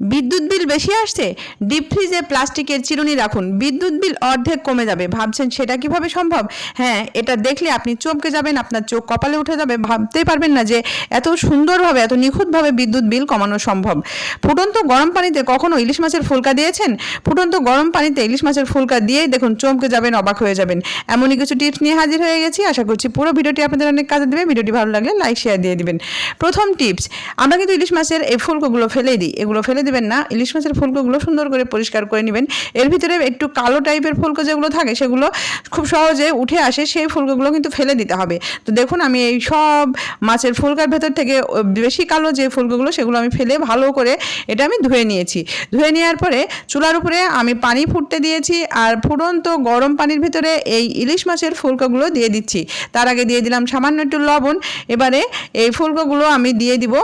বিদ্যুৎ বিল বেশি আসছে? ডিপ ফ্রিজে প্লাস্টিকের চিরুনি রাখুন। বিদ্যুৎ বিল অর্ধেক কমে যাবে। ভাবছেন সেটা কীভাবে সম্ভব? হ্যাঁ এটা দেখলে আপনি চমকে যাবেন, আপনার চোখ কপালে উঠে যাবে। ভাবতেই পারবেন না যে এত সুন্দরভাবে, এত নিখুঁতভাবে বিদ্যুৎ বিল কমানো সম্ভব। ফুটন্ত গরম পানিতে কখনো ইলিশ মাছের ফুলকা দিয়েছেন? ফুটন্ত গরম পানিতে ইলিশ মাছের ফুলকা দিয়েই দেখুন চমকে যাবেন, অবাক হয়ে যাবেন। এমনই কিছু টিপস নিয়ে হাজির হয়ে গেছি। আশা করছি পুরো ভিডিওটি আপনাদের অনেক কাজে দেবে। ভিডিওটি ভালো লাগলে লাইক, শেয়ার দিয়ে দিবেন। প্রথম টিপস, আমরা কিন্তু ইলিশ মাছের এই ফুলকোগুলো ফেলে দিই। এগুলো ফেলে দিবেন না। ইলিশ মাছের ফুলকোগুলো সুন্দর করে পরিষ্কার করে নেবেন। এর ভিতরে একটু কালো টাইপের ফুলকো যেগুলো থাকে, সেগুলো খুব সহজে উঠে আসে, সেই ফুলকোগুলো কিন্তু ফেলে দিতে হবে। তো দেখুন, আমি এই সব মাছের ফুলকার ভেতর থেকে বেশি কালো যে ফুলকোগুলো, সেগুলো আমি ফেলে ভালো করে এটা আমি ধুয়ে নিয়েছি। ধুয়ে নেওয়ার পরে চুলার উপরে আমি পানি ফুটতে দিয়েছি আর ফুটন্ত গরম পানির ভিতরে এই ইলিশ মাছের ফুলকোগুলো দিয়ে দিচ্ছি। তার আগে দিয়ে দিলাম সামান্য একটু লবণ। এবারে এই ফুলকোগুলো আমি দিয়ে দিব।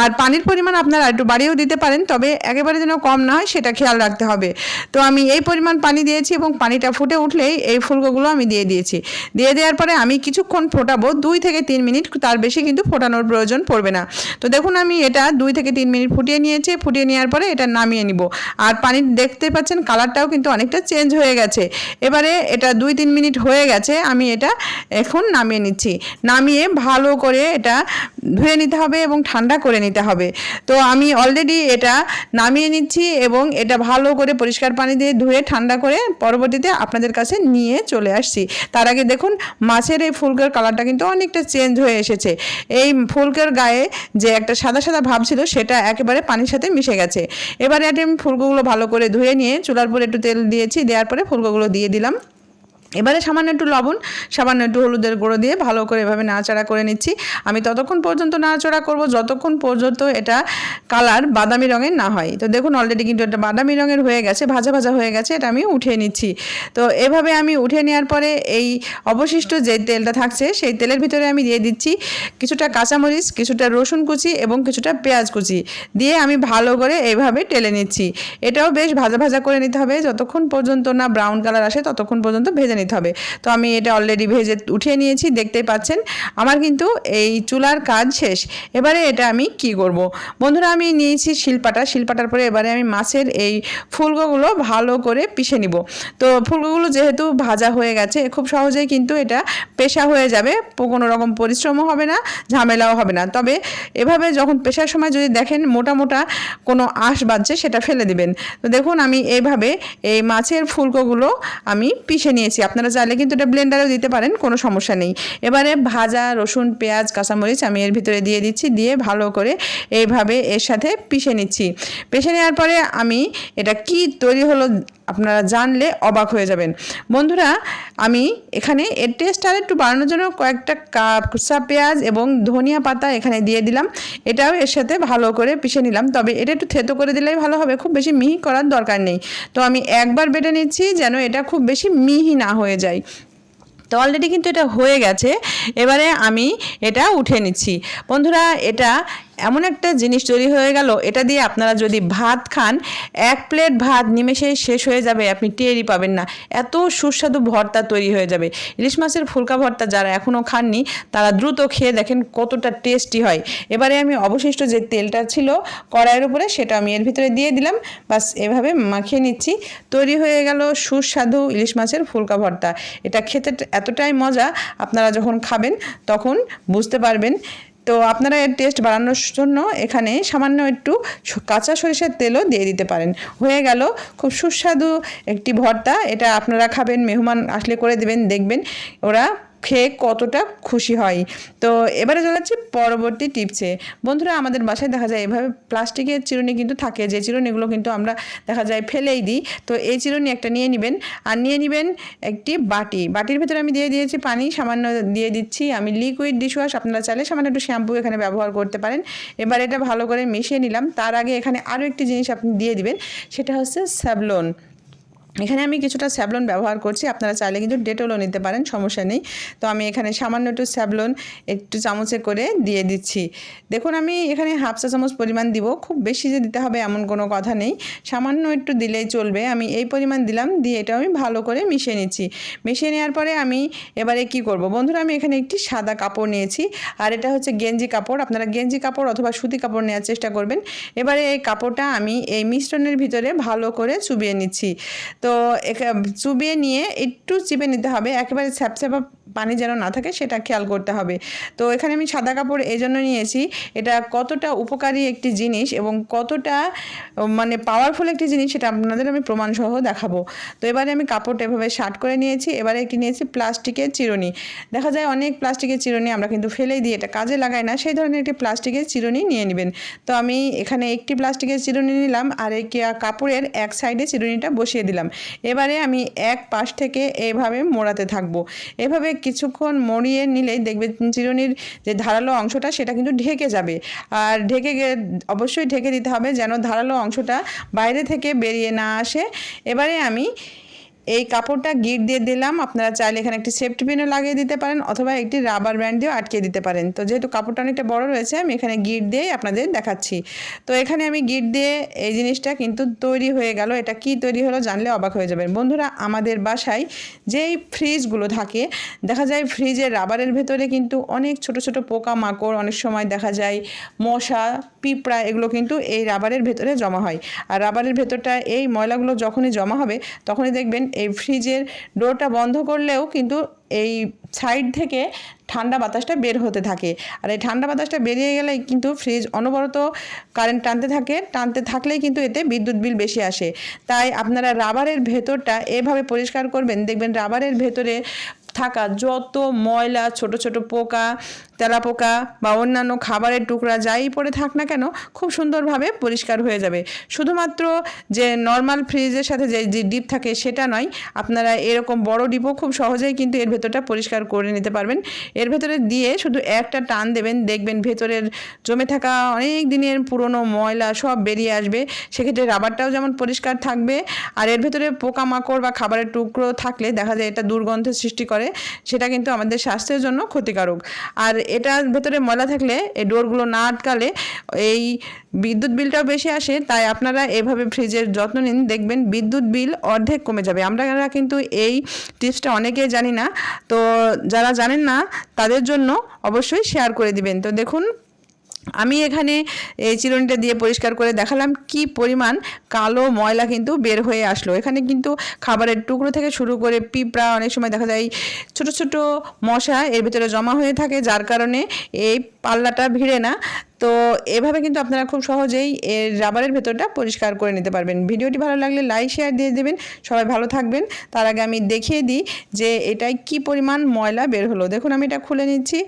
আর পানির পরিমাণ আপনারা একটু বাড়িয়েও দিতে পারেন, তবে একেবারে যেন কম না হয়, সেটা খেয়াল রাখতে হবে। তো আমি এই পরিমাণ পানি দিয়েছি এবং পানিটা ফুটে উঠলেই এই ফুলকোগুলো আমি দিয়ে দিয়েছি। দিয়ে দেওয়ার পরে আমি কিছুক্ষণ ফোটাবো, দুই থেকে তিন মিনিট, তার বেশি কিন্তু ফোটানোর প্রয়োজন পড়বে না। তো দেখুন, আমি এটা দুই থেকে তিন মিনিট ফুটিয়ে নিয়েছি, ফুটিয়ে নেওয়ার পরে এটা নামিয়ে নিব। আর পানি দেখতে পাচ্ছেন, কালারটাও কিন্তু অনেকটা চেঞ্জ হয়ে গেছে। এবারে এটা দুই তিন মিনিট হয়ে গেছে, আমি এটা এখন নামিয়ে নিচ্ছি। নামিয়ে ভালো করে এটা ধুয়ে নিতে হবে এবং ঠান্ডা করে নিতে হবে। তো আমি অলরেডি এটা নামিয়ে নিচ্ছি এবং এটা ভালো করে পরিষ্কার পানি দিয়ে ধুয়ে ঠান্ডা করে পরবর্তীতে আপনাদের কাছে নিয়ে চলে আসছি। তার আগে দেখুন, মাছের এই ফুলকের কালারটা কিন্তু অনেকটা চেঞ্জ হয়ে এসেছে। এই ফুলকের গায়ে যে একটা সাদা সাদা ভাব ছিল, সেটা একেবারে পানির সাথে মিশে গেছে। এবারে আমি ফুলকোগুলো ভালো করে ধুয়ে নিয়ে চুলার পরে একটু তেল দিয়েছি, দেওয়ার পরে ফুলকোগুলো দিয়ে দিলাম। এবারে সামান্য একটু লবণ, সামান্য একটু হলুদের গুঁড়ো দিয়ে ভালো করে এভাবে নাড়াচাড়া করে নিচ্ছি। আমি ততক্ষণ পর্যন্ত নাড়াচাড়া করব, যতক্ষণ পর্যন্ত এটা কালার বাদামি রঙের না হয়। তো দেখুন অলরেডি কিন্তু এটা বাদামি রঙের হয়ে গেছে, ভাজা ভাজা হয়ে গেছে, এটা আমি উঠিয়ে নিচ্ছি। তো এভাবে আমি উঠিয়ে নেওয়ার পরে এই অবশিষ্ট যে তেলটা থাকছে, সেই তেলের ভিতরে আমি দিয়ে দিচ্ছি কিছুটা কাঁচামরিচ, কিছুটা রসুন কুচি এবং কিছুটা পেঁয়াজ কুচি দিয়ে আমি ভালো করে এইভাবে টেলে নিচ্ছি। এটাও বেশ ভাজা ভাজা করে নিতে হবে, যতক্ষণ পর্যন্ত না ব্রাউন কালার আসে, ততক্ষণ পর্যন্ত ভেজে নিতে হবে। তো আমি এটা অলরেডি ভেজে উঠিয়ে নিয়েছি দেখতে পাচ্ছেন। আমার কিন্তু এই চুলার কাজ শেষ। এবারে এটা আমি কি করব? বন্ধুরা, আমি নিয়েছি শিলপাটা। শিলপাটার পরে এবারে আমি মাছের এই ফুলকোগুলো ভালো করে পিষে নিব। তো ফুলকোগুলো যেহেতু ভাজা হয়ে গেছে, খুব সহজেই কিন্তু এটা পেশা হয়ে যাবে। কোনো রকম পরিশ্রমও হবে না, ঝামেলাও হবে না। তবে এভাবে যখন পেশার সময় যদি দেখেন মোটা মোটা কোনো আঁশ বাজছে সেটা ফেলে দিবেন। তো দেখুন, আমি এইভাবে এই মাছের ফুলকোগুলো আমি পিষে নিয়েছি। আপনারা চাইলে কিন্তু এটা ব্লেন্ডারেও দিতে পারেন, কোনো সমস্যা নেই। এবারে ভাজা, রসুন, পেঁয়াজ, কাঁচামরিচ আমি এর ভিতরে দিয়ে দিচ্ছি, দিয়ে ভালো করে এইভাবে এর সাথে পিষে নিচ্ছি। পিষে নেওয়ার পরে আমি এটা কি তৈরি হলো আপনারা জানলে অবাক হয়ে যাবেন। বন্ধুরা, আমি এখানে এর টেস্ট আর একটু বাড়ানোর জন্য কয়েকটা কাঁচা পেঁয়াজ এবং ধনিয়া পাতা এখানে দিয়ে দিলাম। এটাও এর সাথে ভালো করে পিষে নিলাম, তবে এটা একটু থেতো করে দিলেই ভালো হবে, খুব বেশি মিহি করার দরকার নেই। তো আমি একবার বেটে নিচ্ছি যেন এটা খুব বেশি মিহি না হয়ে যায়। তো অলরেডি কিন্তু এটা হয়ে গেছে। এবারে আমি এটা উঠে নিচ্ছি। বন্ধুরা এটা এমন একটা জিনিস তৈরি হয়ে গেল, এটা দিয়ে আপনারা যদি ভাত খান, এক প্লেট ভাত নিমেষে শেষ হয়ে যাবে, আপনি টেরই পাবেন না। এত সুস্বাদু ভর্তা তৈরি হয়ে যাবে। ইলিশ মাছের ফুলকা ভর্তা যারা এখনও খাননি, তারা দ্রুত খেয়ে দেখেন কতটা টেস্টি হয়। এবারে আমি অবশিষ্ট যে তেলটা ছিল কড়াইয়ের উপরে, সেটা আমি এর ভিতরে দিয়ে দিলাম। বাস, এভাবে মাখিয়ে নিচ্ছি। তৈরি হয়ে গেল সুস্বাদু ইলিশ মাছের ফুলকা ভর্তা। এটা খেতে এতটাই মজা, আপনারা যখন খাবেন, তখন বুঝতে পারবেন তো আপনারা এর টেস্ট বাড়ানোর জন্য এখানে সামান্য একটু কাঁচা সরিষার তেলও দিয়ে দিতে পারেন। হয়ে গেল খুব সুস্বাদু একটি ভর্তা। এটা আপনারা খাবেন, মেহমান আসলে করে দেবেন, দেখবেন ওরা খেয়ে কতটা খুশি হয়। তো এবারে যাচ্ছি পরবর্তী টিপসে। বন্ধুরা, আমাদের বাসায় দেখা যায় এভাবে প্লাস্টিকের চিরুনি কিন্তু থাকে। যে চিরুনিগুলো কিন্তু আমরা দেখা যায় ফেলেই দিই। তো এই চিরুনি একটা নিয়ে নেবেন। আর নিয়ে নেবেন একটি বাটি। বাটির ভেতরে আমি দিয়ে দিয়েছি পানি, সামান্য দিয়ে দিচ্ছি। আমি লিকুইড ডিশওয়াশ আপনারা চাইলে সামান্য একটু শ্যাম্পু এখানে ব্যবহার করতে পারেন। এবার এটা ভালো করে মিশিয়ে নিলাম। তার আগে এখানে আরও একটি জিনিস আপনি দিয়ে দিবেন। সেটা হচ্ছে স্যাভলন। এখানে আমি কিছুটা স্যাবলন ব্যবহার করছি, আপনারা চাইলে কিন্তু ডেটলও নিতে পারেন, সমস্যা নেই। তো আমি এখানে সামান্য একটু স্যাভলন একটু চামচে করে দিয়ে দিচ্ছি। দেখুন, আমি এখানে হাফ চা চামচ পরিমাণ দিব, খুব বেশি যে দিতে হবে এমন কোনো কথা নেই। সামান্য একটু দিলেই চলবে, আমি এই পরিমাণ দিলাম, দিয়ে এটা আমি ভালো করে মিশিয়ে নিচ্ছি। মিশিয়ে নেওয়ার পরে আমি এবারে কি করব? বন্ধুরা, আমি এখানে একটি সাদা কাপড় নিয়েছি, আর এটা হচ্ছে গেঞ্জি কাপড়। আপনারা গেঞ্জি কাপড় অথবা সুতি কাপড় নেওয়ার চেষ্টা করবেন। এবারে এই কাপড়টা আমি এই মিশ্রণের ভিতরে ভালো করে চুবিয়ে নিচ্ছি। তো একে চুবিয়ে নিয়ে একটু চিপে নিতে হবে। একেবারে স্যাপস্যাপা পানি যেন না থাকে, সেটা খেয়াল করতে হবে। তো এখানে আমি সাদা কাপড় এই জন্য নিয়েছি। এটা কতটা উপকারী একটি জিনিস এবং কতটা মানে পাওয়ারফুল একটি জিনিস সেটা আপনাদের আমি প্রমাণসহ দেখাবো। তো এবারে আমি কাপড়টা এভাবে শার্ট করে নিয়েছি। এবারে একটি নিয়েছি প্লাস্টিকের চিরুনি। দেখা যায় অনেক প্লাস্টিকের চিরুনি আমরা কিন্তু ফেলেই দিই, এটা কাজে লাগাই না। সেই ধরনের একটি প্লাস্টিকের চিরুনি নিয়ে নেবেন। তো আমি এখানে একটি প্লাস্টিকের চিরুনি নিলাম আর এই কাপড়ের এক সাইডে চিরুনিটা বসিয়ে দিলাম। এবারে আমি এক পাশ থেকে এভাবে মোড়াতে থাকব। এভাবে কিছুক্ষণ মরিয়ে নিলেই দেখবে চিরুনির যে ধারালো অংশটা, সেটা কিন্তু ঢেকে যাবে। আর ঢেকে অবশ্যই ঢেকে দিতে হবে যেন ধারালো অংশটা বাইরে থেকে বেরিয়ে না আসে। এবারে আমি এই কাপড়টা গিট দিয়ে দিলাম। আপনারা চাইলে এখানে একটি সেফটি পিনও লাগিয়ে দিতে পারেন অথবা একটি রাবার ব্যান্ড দিয়েও আটকে দিতে পারেন। তো যেহেতু কাপড়টা অনেকটা বড় রয়েছে, আমি এখানে গিট দিয়েই আপনাদের দেখাচ্ছি। তো এখানে আমি গিট দিয়ে এই জিনিসটা কিন্তু তৈরি হয়ে গেল। এটা কি তৈরি হলো জানলে অবাক হয়ে যাবেন। বন্ধুরা, আমাদের বাসায় যেই ফ্রিজগুলো থাকে, দেখা যায় ফ্রিজের রাবারের ভেতরে কিন্তু অনেক ছোট ছোট পোকা মাকড় অনেক সময় দেখা যায় মশা, পিঁপড়া, এগুলো কিন্তু এই রাবারের ভেতরে জমা হয়। আর রাবারের ভেতরটা এই ময়লাগুলো যখনই জমা হবে, তখনই দেখবেন এই ফ্রিজের ডোরটা বন্ধ করলেও কিন্তু এই সাইড থেকে ঠান্ডা বাতাসটা বের হতে থাকে। আর এই ঠান্ডা বাতাসটা বেরিয়ে গেলেই কিন্তু ফ্রিজ অনবরত কারেন্ট টানতে থাকে, টানতে থাকলেই কিন্তু এতে বিদ্যুৎ বিল বেশি আসে। তাই আপনারা রাবারের ভেতরটা এভাবে পরিষ্কার করবেন। দেখবেন রাবারের ভেতরে থাকা যত ময়লা, ছোট ছোট পোকা তেলাপোকা বা অন্যান্য খাবারের টুকরা যাই পড়ে থাক না কেন, খুব সুন্দরভাবে পরিষ্কার হয়ে যাবে। শুধুমাত্র যে নর্মাল ফ্রিজের সাথে যে ডিপ থাকে সেটা নয়, আপনারা এরকম বড় ডিপও খুব সহজেই কিন্তু এর ভেতরটা পরিষ্কার করে নিতে পারবেন। এর ভেতরে দিয়ে শুধু একটা টান দেবেন, দেখবেন ভেতরের জমে থাকা অনেক দিনের পুরনো ময়লা সব বেরিয়ে আসবে। সেক্ষেত্রে রাবারটাও যেমন পরিষ্কার থাকবে, আর এর ভেতরে পোকামাকড় বা খাবারের টুকরো থাকলে দেখা যায় এটা দুর্গন্ধের সৃষ্টি করে, সেটা কিন্তু আমাদের স্বাস্থ্যের জন্য ক্ষতিকারক। আর এটার ভেতরে ময়লা থাকলে, এই ডোরগুলো না আটকালে এই বিদ্যুৎ বিলটাও বেশি আসে, তাই আপনারা এভাবে ফ্রিজের যত্ন নিন। দেখবেন বিদ্যুৎ বিল অর্ধেক কমে যাবে। আমরা কিন্তু এই টিপসটা অনেকেই জানি না, তো যারা জানেন না, তাদের জন্য অবশ্যই শেয়ার করে দিবেন। তো দেখুন আমি এখানে এই চিরুনিটা দিয়ে পরিষ্কার করে দেখালাম কি পরিমাণ কালো ময়লা কিন্তু বের হয়ে আসলো। এখানে কিন্তু খাবারের টুকরো থেকে শুরু করে পিঁপড়া অনেক সময় দেখা যায় ছোট ছোট মশা এর ভিতরে জমা হয়ে থাকে, যার কারণে এই পাল্লাটা ভিড়ে না। তো এভাবে কিন্তু আপনারা খুব সহজেই এর রাবারের ভেতরটা পরিষ্কার করে নিতে পারবেন। ভিডিওটি ভালো লাগলে লাইক শেয়ার দিয়ে দেবেন। সবাই ভালো থাকবেন। তার আগে আমি দেখিয়ে দিই যে এটাই কি পরিমাণ ময়লা বের হলো। দেখুন আমি এটা খুলে নিচ্ছি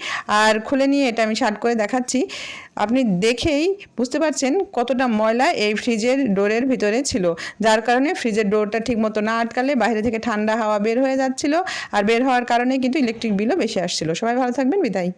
আর খুলে নিয়ে এটা আমি শার্ট করে দেখাচ্ছি। আপনি দেখেই বুঝতে পারছেন কতটা ময়লা এই ফ্রিজের ডোরের ভিতরে ছিল। যার কারণে ফ্রিজের ডোরটা ঠিক মতো না আটকালে বাইরে থেকে ঠান্ডা হাওয়া বের হয়ে যাচ্ছিল। আর বের হওয়ার কারণে কিন্তু ইলেকট্রিক বিলও বেশি আসছিল। সবাই ভালো থাকবেন। বিদায়।